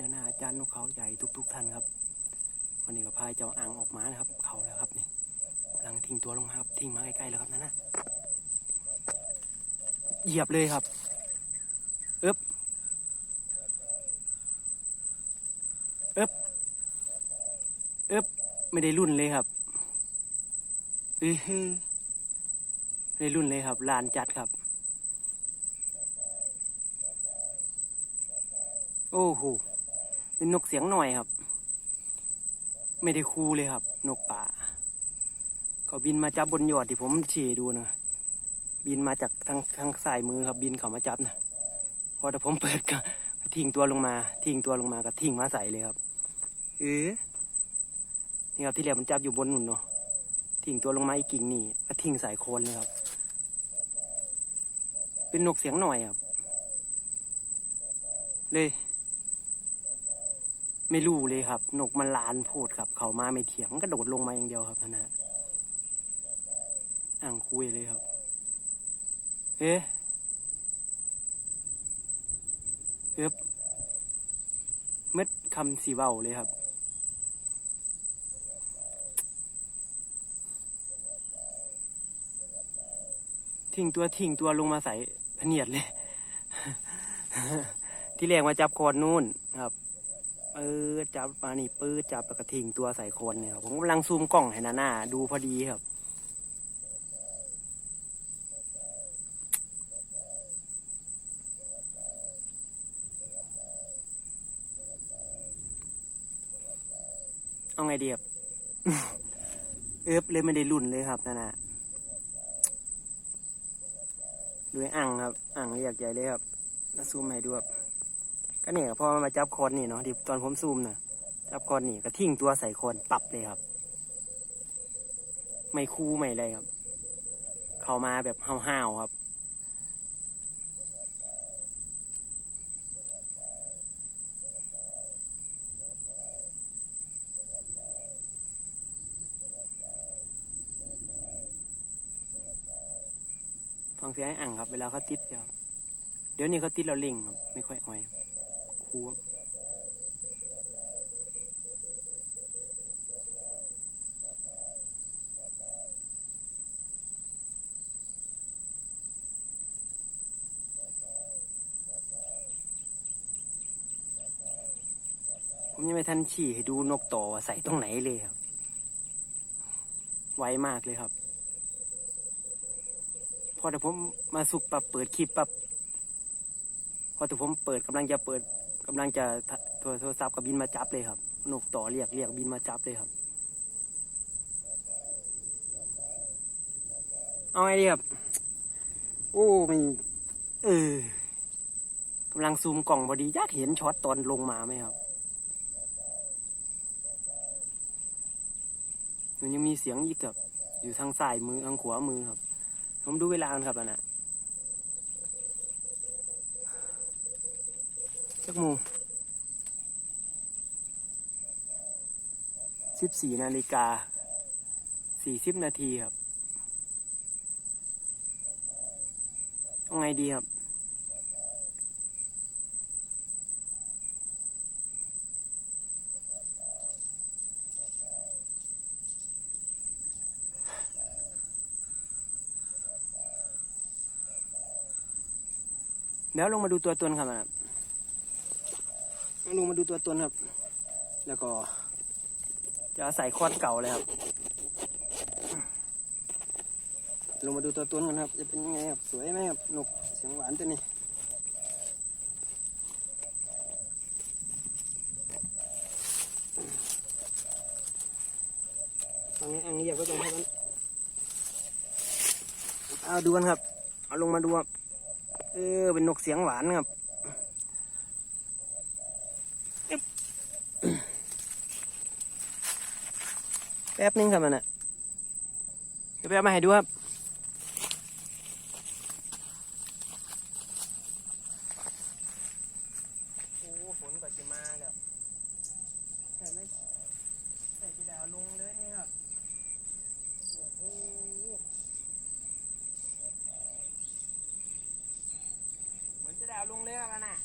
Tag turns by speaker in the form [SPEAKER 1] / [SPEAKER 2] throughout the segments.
[SPEAKER 1] นานาอาจารย์นกเขาใหญ่ทุก ๆ ท่านครับ วันนี้ก็พายเจ้าอ่างออกมานะครับ เขาแล้วครับนี่กำลังทิ้งตัวลงมาครับทิ้งมาใกล้ๆแล้วครับนั่นนะเหยียบเลยครับเอ๊บเอ๊บเอ๊บไม่ได้รุ่นเลยครับเอ้ยไม่ได้รุ่นเลยครับ ลานจัดครับ โอ้โห เป็นนกเสียงหน่อยครับ ไม่ได้คูเลยครับ นกป่าเขาบินมาจับบนยอดที่ผมฉี่ดูนะบินมาจากทางทางสายมือครับ บินเขามาจับนะพอแต่ผมเปิดก็ทิ้งตัวลงมา ทิ้งตัวลงมาก็ทิ้งมาใส่เลยครับเออนี่ครับที่แรกมันจับอยู่บนนุ่นเนาะทิ้งตัวลงมาอีกกิ่งนี่ก็ทิ้งใส่โคนเลยครับ เป็นนกเสียงหน่อยครับ เลย ไม่รู้เลยครับ นกมันลานพูดครับ เขามาไม่เถียงก็โดดลงมาอย่างเดียวครับนะฮะอ่างคุยเลยครับ เอ๊ะเอ๊บเม็ดคำสีเบาเลยครับทิ้งตัวทิ้งตัวลงมาใส่พเนียดเลย ที่แรกมาจับโคนนู่นครับ เออจับมานี่ปืดจับแล้วก็ทิ้งตัวใส่คนเนี่ยครับผมกำลังซูมกล้องให้นาหน้าดูพอดีครับ เอาไงดีครับเอฟเลยไม่ได้รุ่นเลยครับนานาดูไอ้อ่างครับ อ่างเรียกใหญ่เลยครับแล้วซูมให้ดูครับ ก็เนี่ยพอมาจับคอนนี่เนาะที่ตอนผมซูมน่ะ จับคอนนี่ก็ทิ้งตัวใส่คอนปรับเลยครับ ไม่คูไม่อะไรครับ เข้ามาแบบห้าวๆครับฟังเสียงอ่างครับ เวลาเขาติดเดียวเดี๋ยวนี้เขาติดเราเล่งครับ ไม่ค่อยอ่อยครับ ครับผมยังไม่ทันฉี่ให้ดูนกต่อใส่ตรงไหนเลยครับ ไวมากเลยครับ พอแต่ผมมาสุกปรับเปิดคลิปปรับพอแต่ผมเปิดกำลังจะเปิด กำลังจะโทรโทรศัพท์กับบินมาจับเลยครับ นกต่อเรียกเรียกบินมาจับเลยครับ เอาไงดีครับ โอ้มันเออกำลังซูมกล่องพอดีอยากเห็นช็อตตอนลงมาไหมครับมันยังมีเสียงอีกครับอยู่ทางซ้ายมือทางขวามือครับ ผมดูเวลาครับอันน่ะ จักโมงสิบสี่นาฬิกาสี่สิบนาทีครับเอาไงดีครับ แล้วลงมาดูตัวตนครับ นะครับลงมาดูตัวตนครับ แล้วก็จะใส่คอนเก่าเลยครับ ลงมาดูตัวตนกันครับ จะเป็นยังไงครับ สวยไหมครับนกเสียงหวานตัวนี้ตรงนี้อังเรียกไว้ตรงนี้เอาดูกันครับ เอาลงมาดูครับ เออ เป็นนกเสียงหวานครับ แป๊บนึงครับมันน่ะเดี๋ยวไปเอามาให้ดูครับโอ้ฝนก็จะมาแล้วใช่ไหมใส่จีดาวลงเลยนี่ครับโอ้โหเหมือนจะดาวลงเลยครับอันน่ะ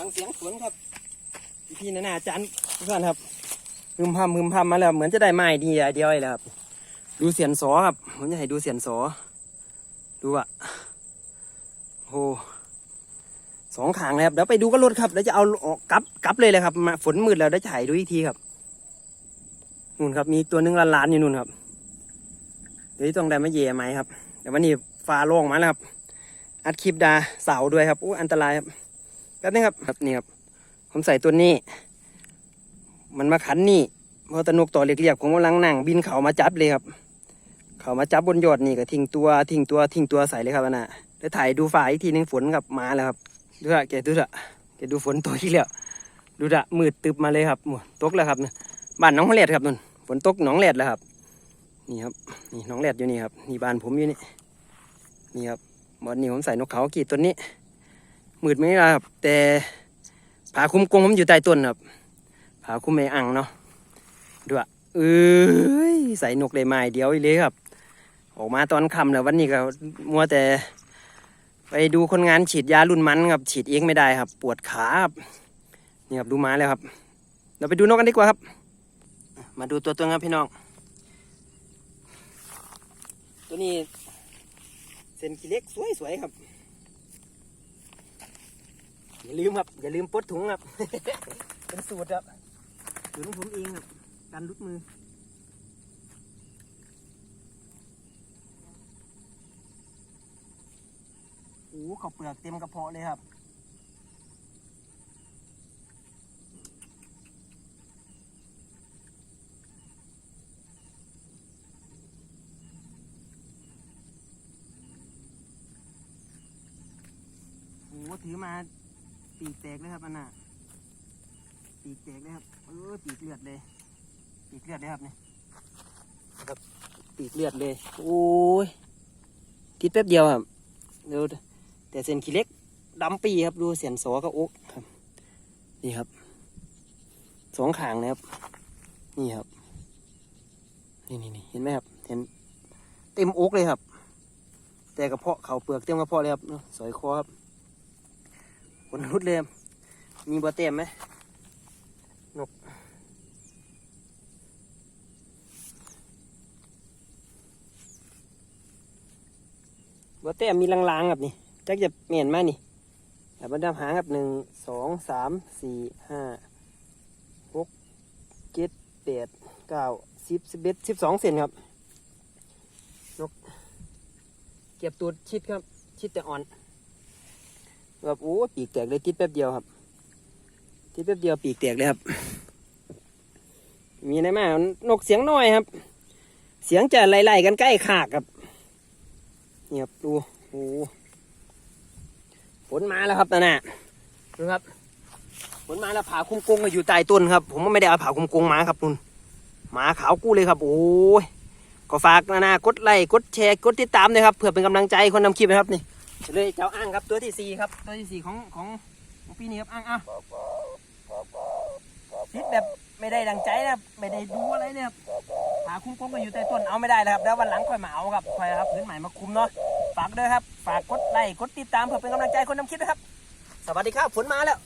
[SPEAKER 1] ังเสียงฝนครับพี่นานาอาจารย์ทุกท่านครับพึมพำพึมพำมาแล้วเหมือนจะได้ไม้ดีอย่างเดียวเลยครับ ดูเสียนสอครับผมจะให้ดูเสียนสอ ดูอะโอ้สองขางเลยครับเดี๋ยวไปดูกันรถครับเดี๋ยวจะเอาออกกลับกลับเลยเลยครับมาฝนมืดแล้วเดี๋ยวจะถ่ายดูอีกทีครับนู่นครับมีตัวหนึงล้านล้านๆอยู่นู่นครับเดี๋ยวต้องได้มาเย่ไหมครับเดี๋ยววันนี้ฟ้าโล่งมาแล้วครับอัดคลิปดาเสาด้วยครับอู้อันตรายครับ แป๊บนึงครับครับนี่ครับ ผมใส่ตัวนี้ มันมาขันนี่เพอตะนกต่อเรียกๆผมกำลังนั่งบินเขามาจับเลยครับ เขามาจับบนยอดนี่ก็ทิ้งตัวทิ้งตัวทิ้งตัวใส่เลยครับอันน่ะเดี๋ยวถ่ายดูฝ่ายอีกทีหนึงฝนกับมาแล้วครับดูละแกดูละแกดูฝนตัวที่แล้วดูละมืดตึบมาเลยครับหมดตกแล้วครับเนี่ยบ้านน้องแหลดครับนุ่นฝนตกหนองแหลดแล้วครับ นี่ครับนี่น้องแหลดอยู่นี่ครับนี่บ้านผมอยู่นี่นี่ครับวันนี้ผมใส่นกเขากีดตัวนี้ มืดไม่ได้ครับ แต่ผาคุ้มกงผมอยู่ใต้ต้นครับผาคุ้มไม่อังเนาะดูอะเอ้ยใส่นกได้ไม้เดียวอีเลยครับ ออกมาตอนค่ำแล้ววันนี้ก็มัวแต่ ไปดูคนงานฉีดยารุ่นมันครับ ฉีดเองไม่ได้ครับ ปวดขาครับนี่ครับดูมาแล้วครับ เราไปดูนกกันดีกว่าครับ มาดูตัวตัวครับพี่น้อง ตัวนี้เส้นขี้เล็กสวยๆครับ อย่าลืมครับ อย่าลืมปลดถุงครับ เป็นสูตรครับสูตรของผมเองครับ การลุดมือโอ้ข้าวเปลือกเต็มกระเพาะเลยครับโอ้ถือมา ปีกแตกเลยครับอันน่ะปีกแตกเลยครับเออปีกเลือดเลย ปีกเลือดเลยครับเนี่ยครับปีกเลือดเลยโอ้ยติดแป๊บเดียวครับเดี๋ยวแต่เส้นขี้เล็กดำปีครับดูเสียนสอกับอกครับ นี่ครับสองขางนะครับ นี่ครับนี่นี่นี่เห็นไหมครับ เห็นเต็มอกเลยครับ แต่กระเพาะเขาเปลือกเต็มกระเพาะเลยครับสอยคอครับ คนรุดเลยครับมีบัวเต็มไหมนกบัวเต็มมีลางๆครับนี่จักจะเมียนมานี่แบบมันดำหางครับหนึ่งสองสามสี่ห้าหกเจ็ดแปดเก้าสิบสิบเอ็ดสิบสองเซนครับนกเก็บตัวชิดครับ ชิดแต่อ่อน แบบโอ้ปีกแตกเลยติดแป๊บเดียวครับ ติดแป๊บเดียวปีกแตกเลยครับ มีอะไรมากนกเสียงน้อยครับ เสียงจะไล่ๆกันใกล้ขากครับเนี่ครับดูโอ้ฝนมาแล้วครับนั่นน่ะดูครับฝนมาแล้วผาคุ้มกงก็อยู่ใต้ต้นครับ ผมก็ไม่ได้เอาผาคุ้มกงมาครับนุ่นหมาขาวกู้เลยครับโอ้ยก็ฝากนานะกดไลค์กดแชร์กดติดตามเลยครับเพื่อเป็นกำลังใจคนนำคลิปนะครับนี่ เลยเจ้าอ้างครับตัวที่สี่ครับ ตัวที่สี่ของของของปีนี้ครับอ้างอะติดแบบไม่ได้ดังใจนะครับไม่ได้ดูอะไรเนี่ยครับหาคุ้มกงก็อยู่ใต้ต้นเอาไม่ได้นะครับแล้ววันหลังค่อยมาเอาครับค่อยครับพื้นใหม่มาคุมเนาะฝากด้วยครับ ฝากกดไลค์กดติดตามเพื่อเป็นกำลังใจคนนำคลิปนะครับ สวัสดีครับฝนมาแล้ว